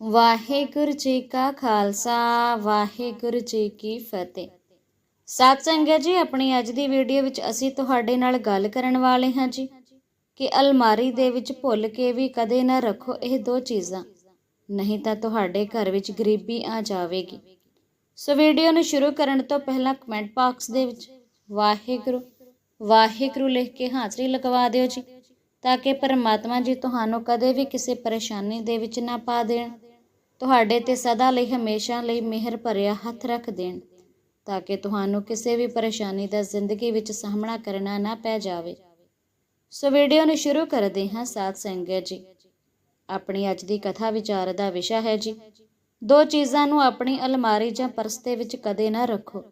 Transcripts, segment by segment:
ਵਾਹਿਗੁਰੂ ਜੀ ਕਾ ਖਾਲਸਾ, ਵਾਹਿਗੁਰੂ ਜੀ ਕੀ ਫਤਿਹ। ਸਤ ਸੰਗਤ ਜੀ, ਆਪਣੀ ਅੱਜ ਦੀ ਵੀਡੀਓ ਵਿੱਚ ਅਸੀਂ ਤੁਹਾਡੇ ਨਾਲ ਗੱਲ ਕਰਨ ਵਾਲੇ ਹਾਂ ਜੀ ਕਿ ਅਲਮਾਰੀ ਦੇ ਵਿੱਚ ਭੁੱਲ ਕੇ ਵੀ ਕਦੇ ਨਾ ਰੱਖੋ ਇਹ ਦੋ ਚੀਜ਼ਾਂ। ਨਹੀਂ ਤਾਂ ਤੁਹਾਡੇ ਘਰ ਵਿੱਚ ਗਰੀਬੀ ਆ ਜਾਵੇਗੀ। ਸੋ ਵੀਡੀਓ ਨੂੰ ਸ਼ੁਰੂ ਕਰਨ ਤੋਂ ਪਹਿਲਾਂ ਕਮੈਂਟ ਬਾਕਸ ਦੇ ਵਿੱਚ ਵਾਹਿਗੁਰੂ ਵਾਹਿਗੁਰੂ ਲਿਖ ਕੇ ਹਾਜ਼ਰੀ ਲਗਵਾ ਦਿਓ ਜੀ, ਤਾਂ ਕਿ ਪਰਮਾਤਮਾ ਜੀ ਤੁਹਾਨੂੰ ਕਦੇ ਵੀ ਕਿਸੇ ਪਰੇਸ਼ਾਨੀ ਦੇ ਵਿੱਚ ਨਾ ਪਾ ਦੇਣ। ਤੁਹਾਡੇ ਤੇ ਸਦਾ ਲਈ ਹਮੇਸ਼ਾ ਲਈ ਮਿਹਰ ਭਰਿਆ ਹੱਥ ਰੱਖ ਦੇਣ, ਤਾਂ ਕਿ ਤੁਹਾਨੂੰ ਕਿਸੇ ਵੀ ਪਰੇਸ਼ਾਨੀ ਦਾ ਜ਼ਿੰਦਗੀ ਵਿੱਚ ਸਾਹਮਣਾ ਕਰਨਾ ਨਾ ਪੈ ਜਾਵੇ। ਸੋ ਵੀਡੀਓ ਨੂੰ ਸ਼ੁਰੂ ਕਰਦੇ ਹਾਂ ਸਾਥ ਸੰਗਤ ਜੀ। ਆਪਣੀ ਅੱਜ ਦੀ ਕਥਾ ਵਿਚਾਰ ਦਾ ਵਿਸ਼ਾ ਹੈ ਜੀ, ਦੋ ਚੀਜ਼ਾਂ ਨੂੰ ਆਪਣੀ ਅਲਮਾਰੀ ਜਾਂ ਪਰਸ ਦੇ ਵਿੱਚ ਕਦੇ ਨਾ ਰੱਖੋ।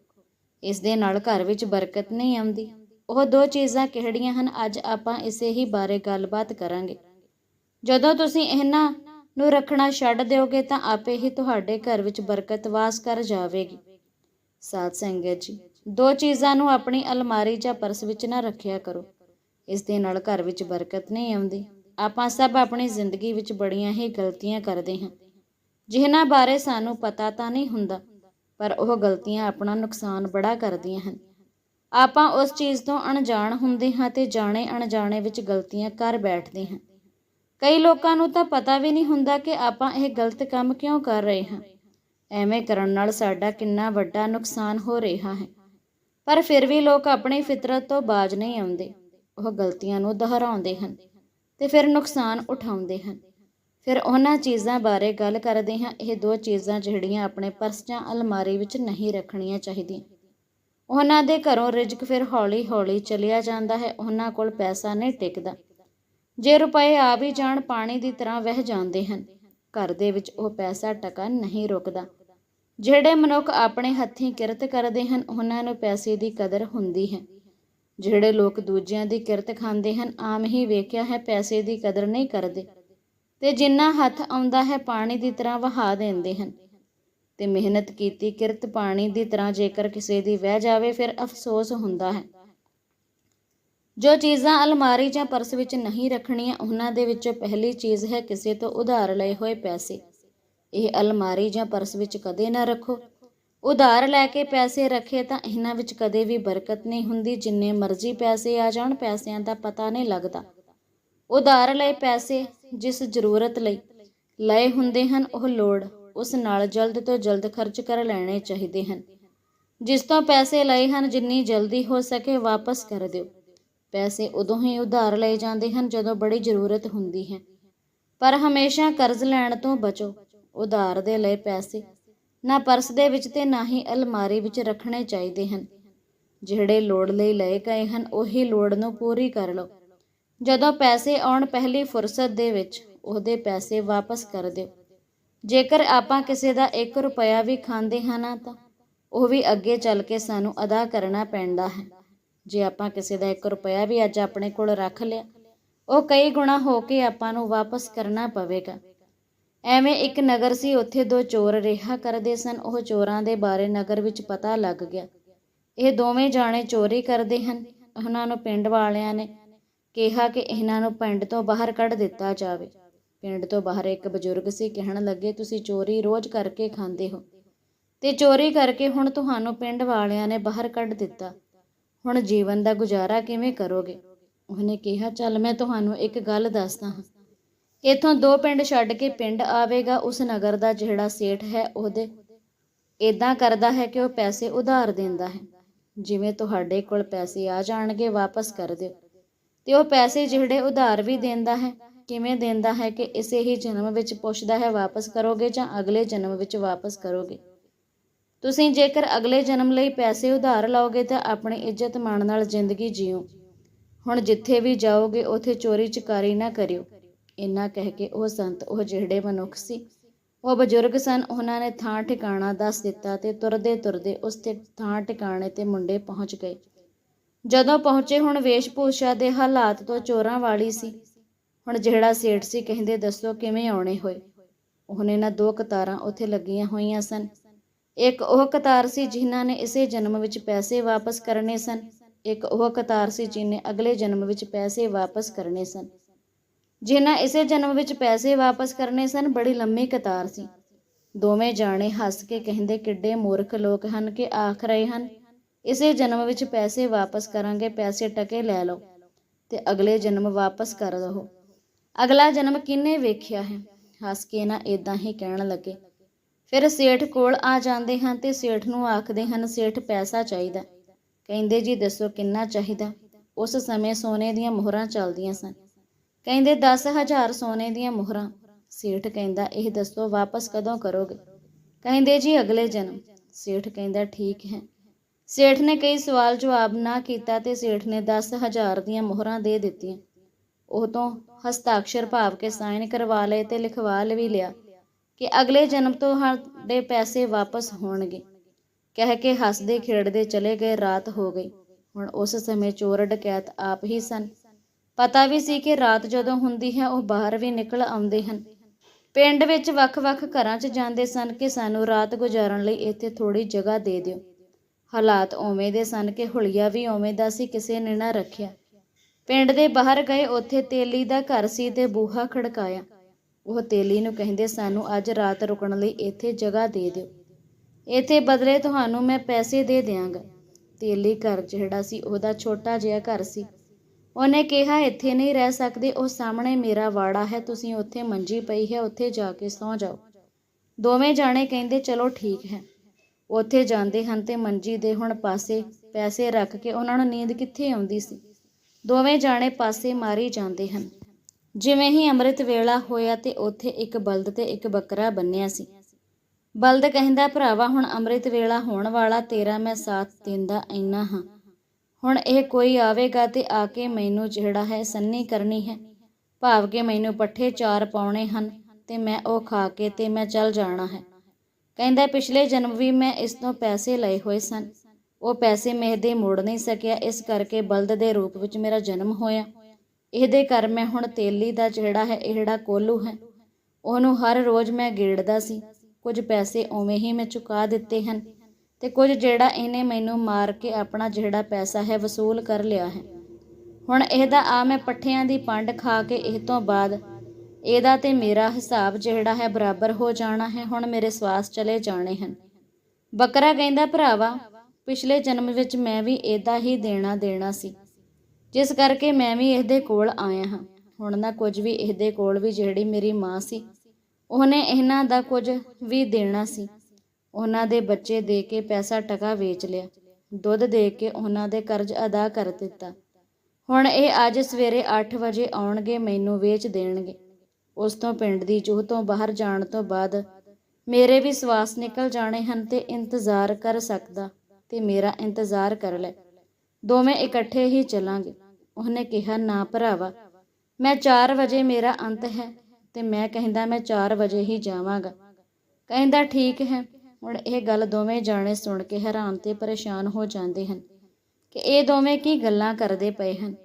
ਇਸ ਦੇ ਨਾਲ ਘਰ ਵਿੱਚ ਬਰਕਤ ਨਹੀਂ ਆਉਂਦੀ। ਉਹ ਦੋ ਚੀਜ਼ਾਂ ਕਿਹੜੀਆਂ ਹਨ, ਅੱਜ ਆਪਾਂ ਇਸੇ ਹੀ ਬਾਰੇ ਗੱਲਬਾਤ ਕਰਾਂਗੇ। ਜਦੋਂ ਤੁਸੀਂ ਇਹਨਾਂ ਨੂੰ ਰੱਖਣਾ ਛੱਡ ਦਿਓਗੇ ਤਾਂ ਆਪੇ ਹੀ ਤੁਹਾਡੇ ਘਰ ਵਿੱਚ ਬਰਕਤ ਵਾਸ ਕਰ ਜਾਵੇਗੀ। ਸਾਧ ਸੰਗਤ ਜੀ, ਦੋ ਚੀਜ਼ਾਂ ਨੂੰ ਆਪਣੀ ਅਲਮਾਰੀ ਜਾਂ ਪਰਸ ਵਿੱਚ ਨਾ ਰੱਖਿਆ ਕਰੋ। ਇਸ ਦੇ ਨਾਲ ਘਰ ਵਿੱਚ ਬਰਕਤ ਨਹੀਂ ਆਉਂਦੀ। ਆਪਾਂ ਸਭ ਆਪਣੀ ਜ਼ਿੰਦਗੀ ਵਿੱਚ ਬੜੀਆਂ ਹੀ ਗਲਤੀਆਂ ਕਰਦੇ ਹਾਂ। ਜਿਨ੍ਹਾਂ ਬਾਰੇ ਸਾਨੂੰ ਪਤਾ ਤਾਂ ਨਹੀਂ ਹੁੰਦਾ, ਪਰ ਉਹ ਗਲਤੀਆਂ ਆਪਣਾ ਨੁਕਸਾਨ ਬੜਾ ਕਰਦੀਆਂ ਹਨ। ਆਪਾਂ ਉਸ ਚੀਜ਼ ਤੋਂ ਅਣਜਾਣ ਹੁੰਦੇ ਹਾਂ ਤੇ ਜਾਣੇ ਅਣਜਾਣੇ ਵਿੱਚ ਗਲਤੀਆਂ ਕਰ ਬੈਠਦੇ ਹਾਂ। ਕਈ ਲੋਕਾਂ ਨੂੰ ਤਾਂ ਪਤਾ ਵੀ ਨਹੀਂ ਹੁੰਦਾ ਕਿ ਆਪਾਂ ਇਹ ਗਲਤ ਕੰਮ ਕਿਉਂ ਕਰ ਰਹੇ ਹਾਂ। ਐਵੇਂ ਕਰਨ ਨਾਲ ਸਾਡਾ ਕਿੰਨਾ ਵੱਡਾ ਨੁਕਸਾਨ ਹੋ ਰਿਹਾ ਹੈ। ਪਰ ਫਿਰ ਵੀ ਲੋਕ ਆਪਣੀ ਫਿਤਰਤ ਤੋਂ ਬਾਜ ਨਹੀਂ ਆਉਂਦੇ। ਉਹ ਗਲਤੀਆਂ ਨੂੰ ਦੁਹਰਾਉਂਦੇ ਹਨ ਤੇ ਫਿਰ ਨੁਕਸਾਨ ਉਠਾਉਂਦੇ ਹਨ। ਫਿਰ ਉਹਨਾਂ ਚੀਜ਼ਾਂ ਬਾਰੇ ਗੱਲ ਕਰਦੇ ਹਾਂ। ਇਹ ਦੋ ਚੀਜ਼ਾਂ ਜਿਹੜੀਆਂ ਆਪਣੇ ਪਰਸ ਜਾਂ ਅਲਮਾਰੀ ਵਿੱਚ ਨਹੀਂ ਰੱਖਣੀਆਂ ਚਾਹੀਦੀਆਂ। ਉਹਨਾਂ ਦੇ ਘਰੋਂ ਰਿਜ਼ਕ ਫਿਰ ਹੌਲੀ-ਹੌਲੀ ਚਲਿਆ ਜਾਂਦਾ ਹੈ। ਉਹਨਾਂ ਕੋਲ ਪੈਸਾ ਨਹੀਂ ਟਿਕਦਾ। ਜੇ ਰੁਪਏ ਆ ਵੀ ਜਾਣ, ਪਾਣੀ ਦੀ ਤਰ੍ਹਾਂ ਵਹਿ ਜਾਂਦੇ ਹਨ। ਘਰ ਦੇ ਵਿੱਚ ਉਹ ਪੈਸਾ ਟਕਾ ਨਹੀਂ ਰੁਕਦਾ। ਜਿਹੜੇ ਮਨੁੱਖ ਆਪਣੇ ਹੱਥੀਂ ਕਿਰਤ ਕਰਦੇ ਹਨ, ਉਹਨਾਂ ਨੂੰ ਪੈਸੇ ਦੀ ਕਦਰ ਹੁੰਦੀ ਹੈ। ਜਿਹੜੇ ਲੋਕ ਦੂਜਿਆਂ ਦੀ ਕਿਰਤ ਖਾਂਦੇ ਹਨ, ਆਮ ਹੀ ਵੇਖਿਆ ਹੈ ਪੈਸੇ ਦੀ ਕਦਰ ਨਹੀਂ ਕਰਦੇ। ਤੇ ਜਿੰਨਾ ਹੱਥ ਆਉਂਦਾ ਹੈ, ਪਾਣੀ ਦੀ ਤਰ੍ਹਾਂ ਵਹਾ ਦਿੰਦੇ ਹਨ। ਤੇ ਮਿਹਨਤ ਕੀਤੀ ਕਿਰਤ ਪਾਣੀ ਦੀ ਤਰ੍ਹਾਂ ਜੇਕਰ ਕਿਸੇ ਦੀ ਵਹਿ ਜਾਵੇ, ਫਿਰ ਅਫਸੋਸ ਹੁੰਦਾ ਹੈ। ਜੋ ਚੀਜ਼ਾਂ ਅਲਮਾਰੀ ਜਾਂ ਪਰਸ ਵਿੱਚ ਨਹੀਂ ਰੱਖਣੀਆਂ, ਉਹਨਾਂ ਦੇ ਵਿੱਚੋਂ ਪਹਿਲੀ ਚੀਜ਼ ਹੈ ਕਿਸੇ ਤੋਂ ਉਧਾਰ ਲਏ ਹੋਏ ਪੈਸੇ। ਇਹ ਅਲਮਾਰੀ ਜਾਂ ਪਰਸ ਵਿੱਚ ਕਦੇ ਨਾ ਰੱਖੋ। ਉਧਾਰ ਲੈ ਕੇ ਪੈਸੇ ਰੱਖੇ ਤਾਂ ਇਹਨਾਂ ਵਿੱਚ ਕਦੇ ਵੀ ਬਰਕਤ ਨਹੀਂ ਹੁੰਦੀ, ਜਿੰਨੇ ਮਰਜ਼ੀ ਪੈਸੇ ਆ ਜਾਣ, ਪੈਸਿਆਂ ਦਾ ਪਤਾ ਨਹੀਂ ਲੱਗਦਾ। ਉਧਾਰ ਲਏ ਪੈਸੇ ਜਿਸ ਜ਼ਰੂਰਤ ਲਈ ਲਏ ਹੁੰਦੇ ਹਨ, ਉਹ ਲੋੜ ਉਸ ਨਾਲ ਜਲਦ ਤੋਂ ਜਲਦ ਖਰਚ ਕਰ ਲੈਣੇ ਚਾਹੀਦੇ ਹਨ। ਜਿਸ ਤੋਂ ਪੈਸੇ ਲਏ ਹਨ, ਜਿੰਨੀ ਜਲਦੀ ਹੋ ਸਕੇ ਵਾਪਸ ਕਰ ਦਿਓ। ਪੈਸੇ ਉਦੋਂ ਹੀ ਉਧਾਰ ਲਏ ਜਾਂਦੇ ਹਨ ਜਦੋਂ ਬੜੀ ਜ਼ਰੂਰਤ ਹੁੰਦੀ ਹੈ। ਪਰ ਹਮੇਸ਼ਾ ਕਰਜ਼ ਲੈਣ ਤੋਂ ਬਚੋ, ਉਧਾਰ ਦੇ ਲਏ ਪੈਸੇ। ਨਾ ਪਰਸ ਦੇ ਵਿੱਚ ਤੇ ਨਾ ਹੀ ਅਲਮਾਰੀ ਵਿੱਚ ਰੱਖਣੇ ਚਾਹੀਦੇ ਹਨ। ਜਿਹੜੇ ਲੋੜ ਲਈ ਲਏ ਗਏ ਹਨ, ਉਹੀ ਲੋੜ ਨੂੰ ਪੂਰੀ ਕਰ ਲਓ। ਜਦੋਂ ਪੈਸੇ ਆਉਣ ਪਹਿਲੀ ਫੁਰਸਤ ਦੇ ਵਿੱਚ, ਉਹਦੇ ਪੈਸੇ ਵਾਪਸ ਕਰ ਦਿਓ। ਜੇਕਰ ਆਪਾਂ ਕਿਸੇ ਦਾ 1 ਰੁਪਿਆ ਵੀ ਖਾਂਦੇ ਹਾਂ ਨਾ ਤਾਂ ਉਹ ਵੀ ਅੱਗੇ ਚੱਲ ਕੇ ਸਾਨੂੰ ਅਦਾ ਕਰਨਾ ਪੈਂਦਾ ਹੈ। ਜੇ ਆਪਾਂ ਕਿਸੇ ਦਾ 1 ਰੁਪਿਆ ਵੀ ਅੱਜ ਆਪਣੇ ਕੋਲ ਰੱਖ ਲਿਆ, ਉਹ ਕਈ ਗੁਣਾ ਹੋ ਕੇ ਆਪਾਂ ਨੂੰ ਵਾਪਸ ਕਰਨਾ ਪਵੇਗਾ। ਐਵੇਂ ਇੱਕ ਨਗਰ ਸੀ, ਉੱਥੇ ਦੋ ਚੋਰ ਰਿਹਾ ਕਰਦੇ ਸਨ, ਉਹ ਚੋਰਾਂ ਦੇ ਬਾਰੇ ਨਗਰ ਵਿੱਚ ਪਤਾ ਲੱਗ ਗਿਆ। ਇਹ ਦੋਵੇਂ ਜਾਣੇ ਚੋਰੀ ਕਰਦੇ ਹਨ। ਉਹਨਾਂ ਨੂੰ ਪਿੰਡ ਵਾਲਿਆਂ ਨੇ ਕਿਹਾ ਕਿ ਇਹਨਾਂ ਨੂੰ ਪਿੰਡ ਤੋਂ ਬਾਹਰ ਕੱਢ ਦਿੱਤਾ ਜਾਵੇ। ਪਿੰਡ ਤੋਂ ਬਾਹਰ ਇੱਕ ਬਜ਼ੁਰਗ ਸੀ, ਕਹਿਣ ਲੱਗੇ, ਤੁਸੀਂ ਚੋਰੀ ਰੋਜ਼ ਕਰਕੇ ਖਾਂਦੇ ਹੋ। ਤੇ ਚੋਰੀ ਕਰਕੇ ਹੁਣ ਤੁਹਾਨੂੰ ਪਿੰਡ ਵਾਲਿਆਂ ਨੇ ਬਾਹਰ ਕੱਢ ਦਿੱਤਾ। ਹੁਣ ਜੀਵਨ ਦਾ ਗੁਜ਼ਾਰਾ ਕਿਵੇਂ ਕਰੋਗੇ? ਉਹਨੇ ਕਿਹਾ, ਚੱਲ ਮੈਂ ਤੁਹਾਨੂੰ ਇੱਕ ਗੱਲ ਦੱਸਦਾ ਹਾਂ। ਇਥੋਂ ਦੋ ਪਿੰਡ ਛੱਡ ਕੇ ਪਿੰਡ ਆਵੇਗਾ, ਉਸ ਨਗਰ ਦਾ ਜਿਹੜਾ ਸੇਠ ਹੈ, ਉਹਦੇ ਇਦਾਂ ਕਰਦਾ ਹੈ ਕਿ ਉਹ ਪੈਸੇ ਉਧਾਰ ਦਿੰਦਾ ਹੈ। ਜਿਵੇਂ ਤੁਹਾਡੇ ਕੋਲ ਪੈਸੇ ਆ ਜਾਣਗੇ, ਵਾਪਸ ਕਰ ਦਿਓ। ਤੇ ਉਹ ਪੈਸੇ ਜਿਹੜੇ ਉਧਾਰ ਵੀ ਦਿੰਦਾ ਹੈ, ਕਿਵੇਂ ਦਿੰਦਾ ਹੈ ਕਿ ਇਸੇ ਹੀ ਜਨਮ ਵਿੱਚ ਪੁੱਛਦਾ ਹੈ, ਵਾਪਸ ਕਰੋਗੇ ਜਾਂ ਅਗਲੇ ਜਨਮ ਵਿੱਚ ਵਾਪਸ ਕਰੋਗੇ? ਤੁਸੀਂ ਜੇਕਰ ਅਗਲੇ ਜਨਮ ਲਈ ਪੈਸੇ ਉਧਾਰ ਲਓਗੇ ਤਾਂ ਆਪਣੀ ਇੱਜ਼ਤ ਮਾਣ ਨਾਲ ਜ਼ਿੰਦਗੀ ਜੀਓ। ਹੁਣ ਜਿੱਥੇ ਵੀ ਜਾਓਗੇ, ਉਥੇ ਚੋਰੀ ਚਕਾਰੀ ਨਾ ਕਰਿਓ। ਇੰਨਾ ਕਹਿ ਕੇ ਉਹ ਸੰਤ, ਉਹ ਜਿਹੜੇ ਮਨੁੱਖ ਸੀ। ਉਹ ਬਜ਼ੁਰਗ ਸਨ, ਉਹਨਾਂ ਨੇ ਥਾਂ ਠਿਕਾਣਾ ਦੱਸ ਦਿੱਤਾ ਤੇ ਤੁਰਦੇ ਤੁਰਦੇ ਉਸ ਤੇ ਥਾਂ ਠਿਕਾਣੇ ਤੇ ਮੁੰਡੇ ਪਹੁੰਚ ਗਏ। ਜਦੋਂ ਪਹੁੰਚੇ, ਹੁਣ ਵੇਸ਼ਭੂਸ਼ਾ ਦੇ ਹਾਲਾਤ ਤੋਂ ਚੋਰਾਂ ਵਾਲੀ ਸੀ। ਹੁਣ ਜਿਹੜਾ ਸੇਠ ਸੀ, ਕਹਿੰਦੇ, ਦੱਸੋ ਕਿਵੇਂ ਆਉਣੇ ਹੋਏ? ਉਹਨੇ ਨਾ ਦੋ ਕਤਾਰਾਂ ਉੱਥੇ ਲੱਗੀਆਂ ਹੋਈਆਂ ਸਨ। ਇੱਕ ਉਹ ਕਤਾਰ ਸੀ ਜਿਨ੍ਹਾਂ ਨੇ ਇਸੇ ਜਨਮ ਵਿੱਚ ਪੈਸੇ ਵਾਪਸ ਕਰਨੇ ਸਨ। ਇੱਕ ਉਹ ਕਤਾਰ ਸੀ ਜਿਹਨੇ ਅਗਲੇ ਜਨਮ ਵਿੱਚ ਪੈਸੇ ਵਾਪਸ ਕਰਨੇ ਸਨ। ਜਿਨ੍ਹਾਂ ਇਸੇ ਜਨਮ ਵਿੱਚ ਪੈਸੇ ਵਾਪਸ ਕਰਨੇ ਸਨ, ਬੜੀ ਲੰਮੀ ਕਤਾਰ ਸੀ। ਦੋਵੇਂ ਜਾਣੇ ਹੱਸ ਕੇ ਕਹਿੰਦੇ, ਕਿੱਡੇ ਮੂਰਖ ਲੋਕ ਹਨ ਕਿ ਆਖ ਰਹੇ ਹਨ, ਇਸੇ ਜਨਮ ਵਿੱਚ ਪੈਸੇ ਵਾਪਸ ਕਰਾਂਗੇ, ਪੈਸੇ ਟਕੇ ਲੈ ਲਓ ਤੇ ਅਗਲੇ ਜਨਮ ਵਾਪਸ ਕਰ ਦਓ ਅਗਲਾ ਜਨਮ ਕਿੰਨੇ ਵੇਖਿਆ ਹੈ? ਹੱਸ ਕੇ ਨਾ ਇਦਾਂ ਹੀ ਕਹਿਣ ਲੱਗੇ। ਫਿਰ ਸੇਠ ਕੋਲ ਆ ਜਾਂਦੇ ਹਨ ਤੇ ਸੇਠ ਨੂੰ ਆਖਦੇ ਹਨ, ਸੇਠ, ਪੈਸਾ ਚਾਹੀਦਾ। ਕਹਿੰਦੇ, ਜੀ, ਦੱਸੋ ਕਿੰਨਾ ਚਾਹੀਦਾ? ਉਸ ਸਮੇਂ ਸੋਨੇ ਦੀਆਂ ਮੋਹਰਾਂ ਚੱਲਦੀਆਂ ਸਨ। ਕਹਿੰਦੇ 10000 ਸੋਨੇ ਦੀਆਂ ਮੋਹਰਾਂ। ਸੇਠ ਕਹਿੰਦਾ, ਇਹ ਦੱਸੋ, ਵਾਪਸ ਕਦੋਂ ਕਰੋਗੇ? ਕਹਿੰਦੇ, ਜੀ, ਅਗਲੇ ਜਨਮ। ਸੇਠ ਕਹਿੰਦਾ, ਠੀਕ ਹੈ। ਸੇਠ ਨੇ ਕਈ ਸਵਾਲ ਜਵਾਬ ਨਾ ਕੀਤਾ ਤੇ ਸੇਠ ਨੇ 10000 ਦੀਆਂ ਮੋਹਰਾਂ ਦੇ ਦਿੱਤੀਆਂ। ਉਹ ਤੋਂ ਹਸਤਾਖਰ ਭਾਵ ਕੇ ਸਾਈਨ ਕਰਵਾ ਲਏ ਤੇ ਲਿਖਵਾ ਵੀ ਲਿਆ। ਕਿ ਅਗਲੇ ਜਨਮ ਤੋਂ ਸਾਡੇ ਪੈਸੇ ਵਾਪਸ ਹੋਣਗੇ। ਕਹਿ ਕੇ ਹੱਸਦੇ ਖੇਡਦੇ ਚਲੇ ਗਏ, ਰਾਤ ਹੋ ਗਈ। ਹੁਣ ਉਸ ਸਮੇਂ ਚੋਰ ਡਕੈਤ ਆਪ ਹੀ ਸਨ। ਪਤਾ ਵੀ ਸੀ ਕਿ ਰਾਤ ਜਦੋਂ ਹੁੰਦੀ ਹੈ, ਉਹ ਬਾਹਰ ਵੀ ਨਿਕਲ ਆਉਂਦੇ ਹਨ। ਪਿੰਡ ਵਿੱਚ ਵੱਖ-ਵੱਖ ਘਰਾਂ 'ਚ ਜਾਂਦੇ ਸਨ ਕਿ ਸਾਨੂੰ ਰਾਤ ਗੁਜ਼ਾਰਨ ਲਈ ਇੱਥੇ ਥੋੜੀ ਜਗ੍ਹਾ ਦੇ ਦਿਓ। ਹਾਲਾਤ ਓਵੇਂ ਦੇ ਸਨ ਕਿ ਹੁਲੀਆ ਵੀ ਓਵੇਂ ਦਾ ਸੀ, ਕਿਸੇ ਨੇ ਨਾ ਰੱਖਿਆ। ਪਿੰਡ ਦੇ ਬਾਹਰ ਗਏ, ਉੱਥੇ ਤੇਲੀ ਦਾ ਘਰ ਸੀ ਤੇ ਬੂਹਾ ਖੜਕਾਇਆ। ਉਹ ਤੇਲੀ ਨੂੰ ਕਹਿੰਦੇ, ਸਾਨੂੰ ਅੱਜ ਰਾਤ ਰੁਕਣ ਲਈ ਇੱਥੇ ਜਗ੍ਹਾ ਦੇ ਦਿਓ। ਇੱਥੇ ਬਦਲੇ ਤੁਹਾਨੂੰ ਮੈਂ ਪੈਸੇ ਦੇ ਦਿਆਂਗਾ। ਤੇਲੀ ਘਰ ਜਿਹੜਾ ਸੀ, ਉਹਦਾ ਛੋਟਾ ਜਿਹਾ ਘਰ ਸੀ। ਉਹਨੇ ਕਿਹਾ, ਇੱਥੇ ਨਹੀਂ ਰਹਿ ਸਕਦੇ, ਉਹ ਸਾਹਮਣੇ ਮੇਰਾ ਵਾੜਾ ਹੈ, ਤੁਸੀਂ ਉੱਥੇ ਮੰਜੀ ਪਈ ਹੈ, ਉੱਥੇ ਜਾ ਕੇ ਸੌਂ ਜਾਓ। ਦੋਵੇਂ ਜਾਣੇ ਕਹਿੰਦੇ, ਚਲੋ ਠੀਕ ਹੈ। ਉੱਥੇ ਜਾਂਦੇ ਹਨ ਤੇ ਮੰਜੀ ਦੇ ਹੁਣ ਪਾਸੇ ਪੈਸੇ ਰੱਖ ਕੇ ਉਹਨਾਂ ਨੂੰ ਨੀਂਦ ਕਿੱਥੇ ਆਉਂਦੀ ਸੀ? ਦੋਵੇਂ ਜਾਣੇ ਪਾਸੇ ਮਾਰੀ ਜਾਂਦੇ ਹਨ। ਜਿਵੇਂ ਹੀ ਅੰਮ੍ਰਿਤ ਵੇਲਾ ਹੋਇਆ ਤੇ ਉੱਥੇ ਇੱਕ ਬਲਦ ਤੇ ਇੱਕ ਬੱਕਰਾ ਬੰਨਿਆ ਸੀ। ਬਲਦ ਕਹਿੰਦਾ, ਭਰਾਵਾ, ਹੁਣ ਅੰਮ੍ਰਿਤ ਵੇਲਾ ਹੋਣ ਵਾਲਾ ਤੇਰਾ ਮੈਂ ਸਾਥ ਦਿੰਦਾ ਇੰਨਾ ਹਾਂ। ਹੁਣ ਇਹ ਕੋਈ ਆਵੇਗਾ ਤੇ ਆ ਕੇ ਮੈਨੂੰ ਜਿਹੜਾ ਹੈ ਸੰਨੀ ਕਰਨੀ ਹੈ। ਭਾਵ ਕਿ ਮੈਨੂੰ ਪੱਠੇ ਚਾਰ ਪਾਉਣੇ ਹਨ ਤੇ ਮੈਂ ਉਹ ਖਾ ਕੇ ਤੇ ਮੈਂ ਚੱਲ ਜਾਣਾ ਹੈ। ਕਹਿੰਦਾ, ਪਿਛਲੇ ਜਨਮ ਵੀ ਮੈਂ ਇਸ ਤੋਂ ਪੈਸੇ ਲਏ ਹੋਏ ਸਨ। ਉਹ ਪੈਸੇ ਮੈਂ ਇਹਦੇ ਮੋੜ ਨਹੀਂ ਸਕਿਆ। ਇਸ ਕਰਕੇ ਬਲਦ ਦੇ ਰੂਪ ਵਿੱਚ ਮੇਰਾ ਜਨਮ ਹੋਇਆ। ਇਹਦੇ ਕਰ ਮੈਂ ਹੁਣ ਤੇਲੀ ਦਾ ਜਿਹੜਾ ਹੈ, ਇਹ ਜਿਹੜਾ ਕੋਲੂ ਹੈ, ਉਹਨੂੰ ਹਰ ਰੋਜ਼ ਮੈਂ ਗੇੜਦਾ ਸੀ। ਕੁਝ ਪੈਸੇ ਉਵੇਂ ਹੀ ਮੈਂ ਚੁਕਾ ਦਿੱਤੇ ਹਨ ਤੇ ਕੁਝ ਜਿਹੜਾ ਇਹਨੇ ਮੈਨੂੰ ਮਾਰ ਕੇ ਆਪਣਾ ਜਿਹੜਾ ਪੈਸਾ ਹੈ, ਵਸੂਲ ਕਰ ਲਿਆ ਹੈ। ਹੁਣ ਇਹਦਾ ਆ ਮੈਂ ਪੱਠਿਆਂ ਦੀ ਪੰਡ ਖਾ ਕੇ ਇਹ ਤੋਂ ਬਾਅਦ ਇਹਦਾ ਤੇ ਮੇਰਾ ਹਿਸਾਬ ਜਿਹੜਾ ਹੈ, ਬਰਾਬਰ ਹੋ ਜਾਣਾ ਹੈ। ਹੁਣ ਮੇਰੇ ਸਵਾਸ ਚਲੇ ਜਾਣੇ ਹਨ। ਬੱਕਰਾ ਕਹਿੰਦਾ, ਭਰਾਵਾ, ਪਿਛਲੇ ਜਨਮ ਵਿੱਚ ਮੈਂ ਵੀ ਇਹਦਾ ਹੀ ਦੇਣਾ ਦੇਣਾ ਸੀ। ਜਿਸ ਕਰਕੇ ਮੈਂ ਵੀ ਇਹਦੇ ਕੋਲ ਆਇਆ ਹਾਂ। ਹੁਣ ਨਾ ਕੁਝ ਵੀ ਇਹਦੇ ਕੋਲ ਵੀ ਜਿਹੜੀ ਮੇਰੀ ਮਾਂ ਸੀ, ਉਹਨੇ ਇਹਨਾਂ ਦਾ ਕੁਝ ਵੀ ਦੇਣਾ ਸੀ। ਉਹਨਾਂ ਦੇ ਬੱਚੇ ਦੇ ਕੇ ਪੈਸਾ ਟਕਾ ਵੇਚ ਲਿਆ। ਦੁੱਧ ਦੇ ਕੇ ਉਹਨਾਂ ਦੇ ਕਰਜ਼ ਅਦਾ ਕਰ ਦਿੱਤਾ। ਹੁਣ ਇਹ ਅੱਜ ਸਵੇਰੇ 8 ਵਜੇ ਆਉਣਗੇ, ਮੈਨੂੰ ਵੇਚ ਦੇਣਗੇ। ਉਸ ਤੋਂ ਪਿੰਡ ਦੀ ਜੂਹ ਤੋਂ ਬਾਹਰ ਜਾਣ ਤੋਂ ਬਾਅਦ ਮੇਰੇ ਵੀ ਸਵਾਸ ਨਿਕਲ ਜਾਣੇ ਹਨ ਤੇ ਇੰਤਜ਼ਾਰ ਕਰ ਸਕਦਾ ਤੇ ਮੇਰਾ ਇੰਤਜ਼ਾਰ ਕਰ ਲੈ। ਦੋਵੇਂ ਇਕੱਠੇ ਹੀ ਚੱਲਾਂਗੇ। ਉਹਨੇ ਕਿਹਾ, ਨਾ ਭਰਾਵਾ, ਮੈਂ 4 ਵਜੇ ਮੇਰਾ ਅੰਤ ਹੈ ਤੇ ਮੈਂ ਕਹਿੰਦਾ, ਮੈਂ 4 ਵਜੇ ਹੀ ਜਾਵਾਂਗਾ। ਕਹਿੰਦਾ, ਠੀਕ ਹੈ। ਹੁਣ ਇਹ ਗੱਲ ਦੋਵੇਂ ਜਾਣੇ ਸੁਣ ਕੇ ਹੈਰਾਨ ਤੇ ਪਰੇਸ਼ਾਨ ਹੋ ਜਾਂਦੇ ਹਨ ਕਿ ਇਹ ਦੋਵੇਂ ਕੀ ਗੱਲਾਂ ਕਰਦੇ ਪਏ ਹਨ।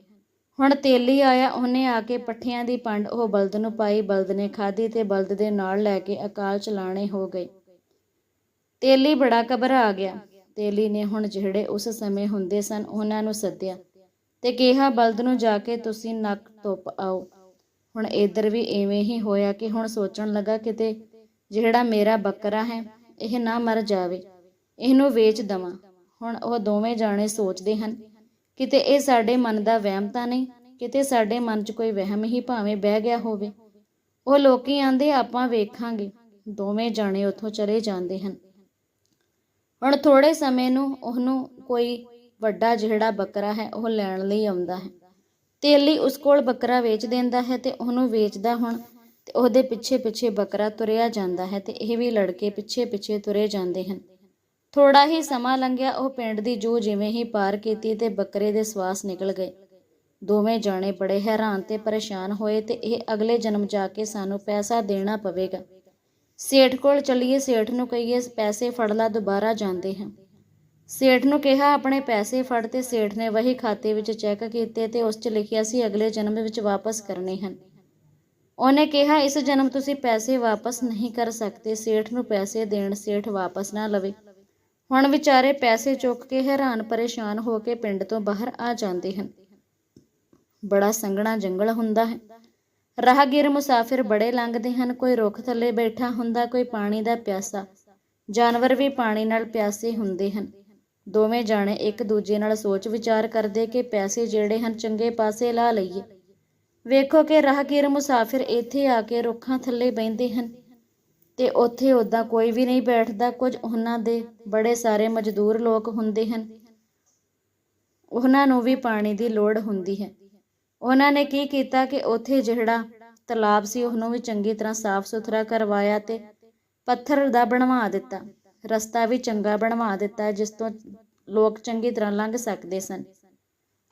ਹੁਣ ਤੇਲੀ ਆਇਆ, ਉਹਨੇ ਆ ਕੇ ਪੱਠਿਆਂ ਦੀ ਪੰਡ, ਉਹ ਬਲਦ ਨੂੰ ਪਾਈ, ਬਲਦ ਨੇ ਖਾਧੀ ਤੇ ਬਲਦ ਦੇ ਨਾਲ ਲੈ ਕੇ ਅਕਾਲ ਚਲਾਣੇ ਹੋ ਗਏ। ਤੇਲੀ ਬੜਾ ਘਬਰਾ ਗਿਆ। ਤੇਲੀ ਨੇ ਹੁਣ ਜਿਹੜੇ ਉਸ ਸਮੇਂ ਹੁੰਦੇ ਸਨ, ਉਹਨਾਂ ਨੂੰ ਸੱਦਿਆ ਤੇ ਕਿਹਾ, ਬਲਦ ਨੂੰ ਜਾ ਕੇ ਤੁਸੀਂ ਨੱਕ ਧੁੱਪ ਆਓ। ਹੁਣ ਇਧਰ ਵੀ ਐਵੇਂ ਹੀ ਹੋਇਆ ਕਿ ਹੁਣ ਸੋਚਣ ਲੱਗਾ ਕਿਤੇ ਜਿਹੜਾ ਮੇਰਾ ਬੱਕਰਾ ਹੈ, ਇਹ ਨਾ ਮਰ ਜਾਵੇ, ਇਹਨੂੰ ਵੇਚ ਦਵਾਂ। ਹੁਣ ਉਹ ਦੋਵੇਂ ਜਾਣੇ ਸੋਚਦੇ ਹਨ ਕਿਤੇ ਇਹ ਸਾਡੇ ਮਨ ਦਾ ਵਹਿਮ ਤਾਂ ਨਹੀਂ ਕਿਤੇ ਸਾਡੇ ਮਨ 'ਚ ਕੋਈ ਵਹਿਮ ਹੀ ਭਾਵੇਂ ਬਹਿ ਗਿਆ ਹੋਵੇ। ਉਹ ਲੋਕੀ ਆਂਦੇ, ਆਪਾਂ ਵੇਖਾਂਗੇ। ਦੋਵੇਂ ਜਾਣੇ ਉੱਥੋਂ ਚਲੇ ਜਾਂਦੇ ਹਨ। ਹੁਣ ਥੋੜੇ ਸਮੇਂ ਨੂੰ ਉਹਨੂੰ ਕੋਈ ਵੱਡਾ ਜਿਹੜਾ ਬੱਕਰਾ ਹੈ, ਉਹ ਲੈਣ ਲਈ ਆਉਂਦਾ ਹੈ। ਤੇਲੀ ਉਸ ਕੋਲ ਬੱਕਰਾ ਵੇਚ ਦਿੰਦਾ ਹੈ ਤੇ ਉਹਨੂੰ ਵੇਚਦਾ ਹੁਣ ਤੇ ਉਹਦੇ ਪਿੱਛੇ ਪਿੱਛੇ ਬੱਕਰਾ ਤੁਰਿਆ ਜਾਂਦਾ ਹੈ ਤੇ ਇਹ ਵੀ ਲੜਕੇ ਪਿੱਛੇ ਪਿੱਛੇ ਤੁਰੇ ਜਾਂਦੇ ਹਨ। ਥੋੜਾ ਹੀ ਸਮਾਂ ਲੰਘਿਆ, ਉਹ ਪਿੰਡ ਦੀ ਜੂ ਜਿਵੇਂ ਹੀ ਪਾਰ ਕੀਤੀ ਤੇ ਬੱਕਰੇ ਦੇ ਸਵਾਸ ਨਿਕਲ ਗਏ। ਦੋਵੇਂ ਜਾਣੇ ਬੜੇ ਹੈਰਾਨ ਤੇ ਪਰੇਸ਼ਾਨ ਹੋਏ ਤੇ ਇਹ ਅਗਲੇ ਜਨਮ ਜਾ ਕੇ ਸਾਨੂੰ ਪੈਸਾ ਦੇਣਾ ਪਵੇਗਾ। ਸੇਠ ਕੋਲ ਚੱਲੀਏ, ਸੇਠ ਨੂੰ ਕਹੀਏ, ਪੈਸੇ ਫੜ ਲਾ, ਦੁਬਾਰਾ ਜਾਂਦੇ ਹਾਂ। ਸੇਠ ਨੂੰ ਕਿਹਾ, ਆਪਣੇ ਪੈਸੇ ਫੜ ਤੇ ਸੇਠ ਨੇ ਵਹੀ ਖਾਤੇ ਵਿੱਚ ਚੈੱਕ ਕੀਤੇ ਤੇ ਉਸ 'ਚ ਲਿਖਿਆ ਸੀ, ਅਗਲੇ ਜਨਮ ਵਿੱਚ ਵਾਪਸ ਕਰਨੇ ਹਨ। ਉਹਨੇ ਕਿਹਾ, ਇਸ ਜਨਮ ਤੁਸੀਂ ਪੈਸੇ ਵਾਪਸ ਨਹੀਂ ਕਰ ਸਕਦੇ, ਸੇਠ ਨੂੰ ਪੈਸੇ ਦੇਣ, ਸੇਠ ਵਾਪਸ ਨਾ ਲਵੇ। ਹੁਣ ਵਿਚਾਰੇ ਪੈਸੇ ਚੁੱਕ ਕੇ ਹੈਰਾਨ ਪਰੇਸ਼ਾਨ ਹੋ ਕੇ ਪਿੰਡ ਤੋਂ ਬਾਹਰ ਆ ਜਾਂਦੇ ਹਨ। ਬੜਾ ਸੰਘਣਾ ਜੰਗਲ ਹੁੰਦਾ ਹੈ। ਰਾਹਗੀਰ ਮੁਸਾਫਿਰ ਬੜੇ ਲੰਘਦੇ ਹਨ। ਕੋਈ ਰੁੱਖ ਥੱਲੇ ਬੈਠਾ ਹੁੰਦਾ, ਕੋਈ ਪਾਣੀ ਦਾ ਪਿਆਸਾ। ਜਾਨਵਰ ਵੀ ਪਾਣੀ ਨਾਲ ਪਿਆਸੇ ਹੁੰਦੇ ਹਨ। ਦੋਵੇਂ ਜਾਣੇ ਇੱਕ ਦੂਜੇ ਨਾਲ ਸੋਚ ਵਿਚਾਰ ਕਰਦੇ ਕਿ ਪੈਸੇ ਜਿਹੜੇ ਹਨ, ਚੰਗੇ ਪਾਸੇ ਲਾ ਲਈਏ। ਵੇਖੋ ਕਿ ਰਾਹਗੀਰ ਮੁਸਾਫਿਰ ਇੱਥੇ ਆ ਕੇ ਰੁੱਖਾਂ ਥੱਲੇ ਬੈੰਦੇ ਹਨ ਤੇ ਉੱਥੇ ਉਦਾਂ ਕੋਈ ਵੀ ਨਹੀਂ ਬੈਠਦਾ। ਕੁਝ ਉਹਨਾਂ ਦੇ ਬੜੇ ਸਾਰੇ ਮਜ਼ਦੂਰ ਲੋਕ ਹੁੰਦੇ ਹਨ। ਉਹਨਾਂ ਨੂੰ ਵੀ ਪਾਣੀ ਦੀ ਲੋੜ ਹੁੰਦੀ ਹੈ। ਉਹਨਾਂ ਨੇ ਕੀ ਕੀਤਾ ਕਿ ਉੱਥੇ ਜਿਹੜਾ ਤਲਾਬ ਸੀ, ਉਹਨੂੰ ਵੀ ਚੰਗੀ ਤਰ੍ਹਾਂ ਸਾਫ਼ ਸੁਥਰਾ ਕਰਵਾਇਆ ਤੇ ਪੱਥਰ ਦਾ ਬਣਵਾ ਦਿੱਤਾ। ਰਸਤਾ ਵੀ ਚੰਗਾ ਬਣਵਾ ਦਿੱਤਾ, ਜਿਸ ਤੋਂ ਲੋਕ ਚੰਗੀ ਤਰ੍ਹਾਂ ਲੰਘ ਸਕਦੇ ਸਨ।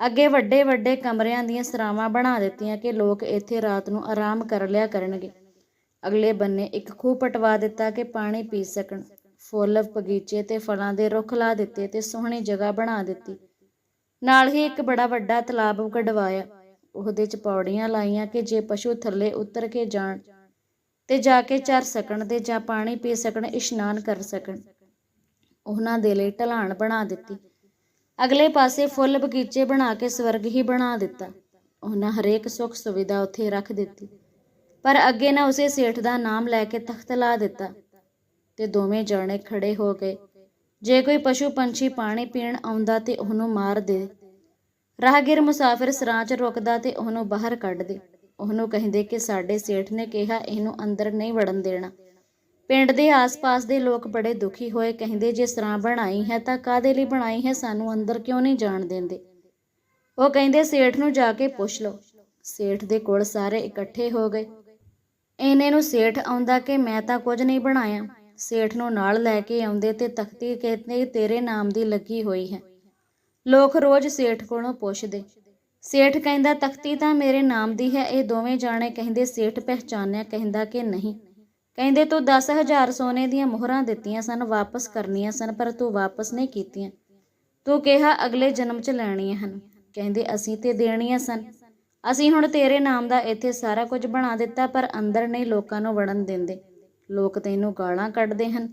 ਅੱਗੇ ਵੱਡੇ ਵੱਡੇ ਕਮਰਿਆਂ ਦੀਆਂ ਸਰਾਵਾਂ ਬਣਾ ਦਿੱਤੀਆਂ ਕਿ ਲੋਕ ਇੱਥੇ ਰਾਤ ਨੂੰ ਆਰਾਮ ਕਰ ਲਿਆ ਕਰਨਗੇ। ਅਗਲੇ ਬੰਨੇ ਇੱਕ ਖੂਹ ਪਟਵਾ ਦਿੱਤਾ ਕਿ ਪਾਣੀ ਪੀ ਸਕਣ। ਫੁੱਲ, ਬਗੀਚੇ ਤੇ ਫਲਾਂ ਦੇ ਰੁੱਖ ਲਾ ਦਿੱਤੇ ਤੇ ਸੋਹਣੀ ਜਗ੍ਹਾ ਬਣਾ ਦਿੱਤੀ। ਨਾਲ ਹੀ ਇੱਕ ਬੜਾ ਵੱਡਾ ਤਲਾਬ ਕਢਵਾਇਆ। ਉਹਦੇ ਚ ਪੌੜੀਆਂ ਲਾਈਆਂ ਕਿ ਜੇ ਪਸ਼ੂ ਥੱਲੇ ਉਤਰ ਕੇ ਜਾਣ ਤੇ ਜਾ ਕੇ ਚਰ ਸਕਣ ਤੇ ਜਾਂ ਪਾਣੀ ਪੀ ਸਕਣ, ਇਸ਼ਨਾਨ ਕਰ ਸਕਣ। ਉਹਨਾਂ ਦੇ ਲਈ ਢਲਾਣ ਬਣਾ ਦਿੱਤੀ। ਅਗਲੇ ਪਾਸੇ ਫੁੱਲ ਬਗੀਚੇ ਬਣਾ ਕੇ ਸਵਰਗ ਹੀ ਬਣਾ ਦਿੱਤਾ। ਉਹਨਾਂ ਹਰੇਕ ਸੁੱਖ ਸੁਵਿਧਾ ਉੱਥੇ ਰੱਖ ਦਿੱਤੀ। ਪਰ ਅੱਗੇ ਨਾ ਉਸੇ ਸੇਠ ਦਾ ਨਾਮ ਲੈ ਕੇ ਤਖਤ ਲਾ ਦਿੱਤਾ ਤੇ ਦੋਵੇਂ ਜਾਣੇ ਖੜੇ ਹੋ ਗਏ। ਜੇ ਕੋਈ ਪਸ਼ੂ ਪੰਛੀ ਪਾਣੀ ਪੀਣ ਆਉਂਦਾ ਤੇ ਉਹਨੂੰ ਮਾਰ ਦੇ। ਰਾਹਗੀਰ ਮੁਸਾਫਿਰ ਸਰਾਂ 'ਚ ਰੁਕਦਾ ਤੇ ਉਹਨੂੰ ਬਾਹਰ ਕੱਢਦੇ ਉਹਨੂੰ ਕਹਿੰਦੇ ਕਿ ਸਾਡੇ ਸੇਠ ਨੇ ਕਿਹਾ, ਇਹਨੂੰ ਅੰਦਰ ਨਹੀਂ ਵੜਨ ਦੇਣਾ। ਪਿੰਡ ਦੇ ਆਸ-ਪਾਸ ਦੇ ਲੋਕ ਬੜੇ ਦੁਖੀ ਹੋਏ। ਕਹਿੰਦੇ, ਜੇ ਸਰਾਂ ਬਣਾਈ ਹੈ ਤਾਂ ਕਾਦੇ ਲਈ ਬਣਾਈ ਹੈ? ਸਾਨੂੰ ਅੰਦਰ ਕਿਉਂ ਨਹੀਂ ਜਾਣ ਦਿੰਦੇ? ਉਹ ਕਹਿੰਦੇ, ਸੇਠ ਨੂੰ ਜਾ ਕੇ ਪੁੱਛ ਲਓ। ਸੇਠ ਦੇ ਕੋਲ ਸਾਰੇ ਇਕੱਠੇ ਹੋ ਗਏ। ਇਹਨੇ ਨੂੰ ਸੇਠ ਆਉਂਦਾ ਕਿ ਮੈਂ ਤਾਂ ਕੁਝ ਨਹੀਂ ਬਣਾਇਆ। ਸੇਠ ਨੂੰ ਨਾਲ ਲੈ ਕੇ ਆਉਂਦੇ ਤੇ ਤਖਤੀ ਕਹਿੰਦੇ, ਤੇਰੇ ਨਾਮ ਦੀ ਲੱਗੀ ਹੋਈ ਹੈ। ਲੋਕ ਰੋਜ਼ ਸੇਠ ਕੋਲੋਂ ਪੁੱਛਦੇ। ਸੇਠ ਕਹਿੰਦਾ, ਤਖਤੀ ਤਾਂ ਮੇਰੇ ਨਾਮ ਦੀ ਹੈ। ਇਹ ਦੋਵੇਂ ਜਾਣੇ ਕਹਿੰਦੇ, ਸੇਠ ਪਹਿਚਾਨਿਆ ਕਹਿੰਦਾ ਕਿ ਨਹੀਂ? ਕਹਿੰਦੇ, ਤੂੰ 10000 ਸੋਨੇ ਦੀਆਂ ਮੋਹਰਾਂ ਦਿੱਤੀਆਂ ਸਨ, ਵਾਪਸ ਕਰਨੀਆਂ ਸਨ, ਪਰ ਤੂੰ ਵਾਪਸ ਨਹੀਂ ਕੀਤੀਆਂ। ਤੂੰ ਕਿਹਾ, ਅਗਲੇ ਜਨਮ 'ਚ ਲੈਣੀਆਂ ਹਨ। ਕਹਿੰਦੇ, ਅਸੀਂ ਤੇ ਦੇਣੀਆਂ ਸਨ। ਅਸੀਂ ਹੁਣ ਤੇਰੇ ਨਾਮ ਦਾ ਇੱਥੇ ਸਾਰਾ ਕੁਝ ਬਣਾ ਦਿੱਤਾ, ਪਰ ਅੰਦਰ ਨਹੀਂ ਲੋਕਾਂ ਨੂੰ ਵੜਨ ਦਿੰਦੇ। ਲੋਕ ਤੈਨੂੰ ਗਾਲਾਂ ਕੱਢਦੇ ਹਨ।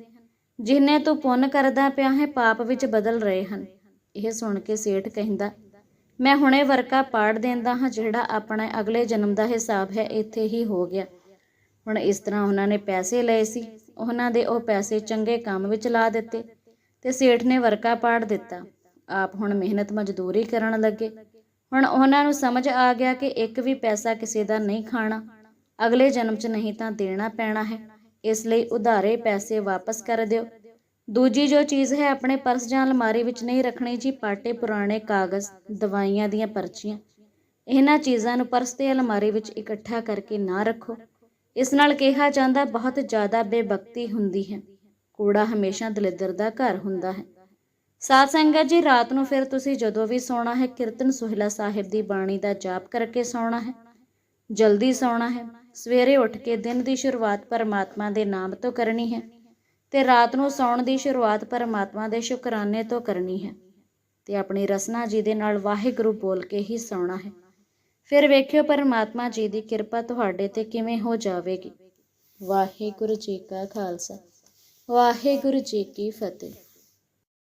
ਜਿੰਨੇ ਤੂੰ ਪੁੰਨ ਕਰਦਾ ਪਿਆ ਹੈ, ਪਾਪ ਵਿੱਚ ਬਦਲ ਰਹੇ ਹਨ। ਇਹ ਸੁਣ ਕੇ ਸੇਠ ਕਹਿੰਦਾ, ਮੈਂ ਹੁਣੇ ਵਰਕਾ ਪਾੜ ਦਿੰਦਾ ਹਾਂ, ਜਿਹੜਾ ਆਪਣੇ ਅਗਲੇ ਜਨਮ ਦਾ ਹਿਸਾਬ ਹੈ, ਇੱਥੇ ਹੀ ਹੋ ਗਿਆ। ਹੁਣ ਇਸ ਤਰ੍ਹਾਂ ਉਹਨਾਂ ਨੇ ਪੈਸੇ ਲਏ ਸੀ। ਉਹਨਾਂ ਦੇ ਉਹ ਪੈਸੇ ਚੰਗੇ ਕੰਮ ਵਿੱਚ ਲਾ ਦਿੱਤੇ ਤੇ ਸੇਠ ਨੇ ਵਰਕਾ ਪਾੜ ਦਿੱਤਾ। ਆਪ ਹੁਣ ਮਿਹਨਤ ਮਜ਼ਦੂਰੀ ਕਰਨ ਲੱਗੇ। ਹੁਣ ਉਹਨਾਂ ਨੂੰ ਸਮਝ ਆ ਗਿਆ ਕਿ ਇੱਕ ਵੀ ਪੈਸਾ ਕਿਸੇ ਦਾ ਨਹੀਂ ਖਾਣਾ। ਅਗਲੇ ਜਨਮ 'ਚ ਨਹੀਂ ਤਾਂ ਦੇਣਾ ਪੈਣਾ ਹੈ। ਇਸ ਲਈ ਉਧਾਰੇ ਪੈਸੇ ਵਾਪਸ ਕਰ ਦਿਓ। ਦੂਜੀ ਜੋ ਚੀਜ਼ ਹੈ, ਆਪਣੇ ਪਰਸ ਜਾਂ ਅਲਮਾਰੀ ਵਿੱਚ ਨਹੀਂ ਰੱਖਣੀ ਜੀ, ਪਾਟੇ ਪੁਰਾਣੇ ਕਾਗਜ਼, ਦਵਾਈਆਂ ਦੀਆਂ ਪਰਚੀਆਂ। ਇਹਨਾਂ ਚੀਜ਼ਾਂ ਨੂੰ ਪਰਸ ਤੇ ਅਲਮਾਰੀ ਵਿੱਚ ਇਕੱਠਾ ਕਰਕੇ ਨਾ ਰੱਖੋ। ਇਸ ਨਾਲ ਕਿਹਾ ਜਾਂਦਾ, ਬਹੁਤ ਜ਼ਿਆਦਾ ਬੇਬਕਤੀ ਹੁੰਦੀ ਹੈ। ਕੂੜਾ ਹਮੇਸ਼ਾ ਦਲਿੱਦਰ ਦਾ ਘਰ ਹੁੰਦਾ ਹੈ। ਸਾਧ ਸੰਗਤ ਜੀ, ਰਾਤ ਨੂੰ ਫਿਰ ਤੁਸੀਂ ਜਦੋਂ ਵੀ ਸੌਣਾ ਹੈ, ਕੀਰਤਨ ਸੁਹਿਲਾ ਸਾਹਿਬ ਦੀ ਬਾਣੀ ਦਾ ਜਾਪ ਕਰਕੇ ਸੌਣਾ ਹੈ। ਜਲਦੀ ਸੌਣਾ ਹੈ। ਸਵੇਰੇ ਉੱਠ ਕੇ ਦਿਨ ਦੀ ਸ਼ੁਰੂਆਤ ਪਰਮਾਤਮਾ ਦੇ ਨਾਮ ਤੋਂ ਕਰਨੀ ਹੈ। ਤੇ ਰਾਤ ਨੂੰ ਸੌਣ ਦੀ ਸ਼ੁਰੂਆਤ ਪਰਮਾਤਮਾ ਦੇ ਸ਼ੁਕਰਾਨੇ ਤੋਂ ਕਰਨੀ ਹੈ ਤੇ ਆਪਣੀ ਰਸਨਾ ਜੀ ਦੇ ਨਾਲ ਵਾਹਿਗੁਰੂ ਬੋਲ ਕੇ ਹੀ ਸੌਣਾ ਹੈ। ਫਿਰ ਵੇਖਿਓ ਪਰਮਾਤਮਾ ਜੀ ਦੀ ਕਿਰਪਾ ਤੁਹਾਡੇ ਤੇ ਕਿਵੇਂ ਹੋ ਜਾਵੇਗੀ। ਵਾਹਿਗੁਰੂ ਜੀ ਕਾ ਖਾਲਸਾ, ਵਾਹਿਗੁਰੂ ਜੀ ਕੀ ਫਤਿਹ।